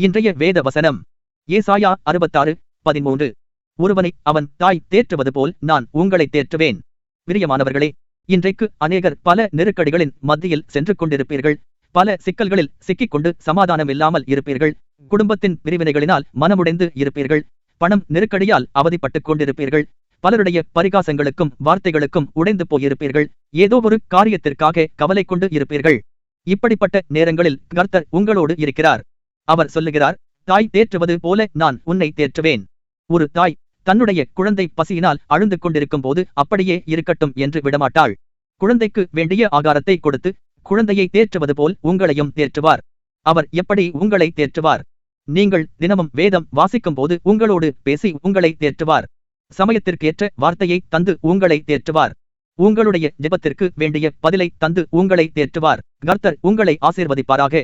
இன்றைய வேத வசனம் ஏசாயா அறுபத்தாறு பதிமூன்று. ஒருவனை அவன் தாய் தேற்றுவது போல் நான் உங்களை தேற்றுவேன். பிரியமானவர்களே இன்றைக்கு அநேகர் பல நெருக்கடிகளின் மத்தியில் சென்று கொண்டிருப்பீர்கள். பல சிக்கல்களில் சிக்கிக்கொண்டு சமாதானம் இல்லாமல் இருப்பீர்கள். குடும்பத்தின் பிரிவினைகளினால் மனமுடைந்து இருப்பீர்கள். பணம் நெருக்கடியால் அவதிப்பட்டுக் கொண்டிருப்பீர்கள். பலருடைய பரிகாசங்களுக்கும் வார்த்தைகளுக்கும் உடைந்து போயிருப்பீர்கள். ஏதோ ஒரு காரியத்திற்காக கவலை கொண்டு இருப்பீர்கள். இப்படிப்பட்ட நேரங்களில் கர்த்தர் உங்களோடு இருக்கிறார். அவர் சொல்லுகிறார் தாய் தேற்றுவது போல நான் உன்னை தேற்றுவேன். ஒரு தாய் தன்னுடைய குழந்தை பசியினால் அழுந்து கொண்டிருக்கும் போது அப்படியே இருக்கட்டும் என்று விடமாட்டாள். குழந்தைக்கு வேண்டிய ஆகாரத்தை கொடுத்து குழந்தையை தேற்றுவது போல் உங்களையும் தேற்றுவார். அவர் எப்படி உங்களை தேற்றுவார்? நீங்கள் தினமும் வேதம் வாசிக்கும் போது உங்களோடு பேசி உங்களை தேற்றுவார். சமயத்திற்கேற்ற வார்த்தையை தந்து உங்களை தேற்றுவார். உங்களுடைய ஜெபத்திற்கு வேண்டிய பதிலை தந்து உங்களை தேற்றுவார். கர்த்தர் உங்களை ஆசீர்வதிப்பாராக.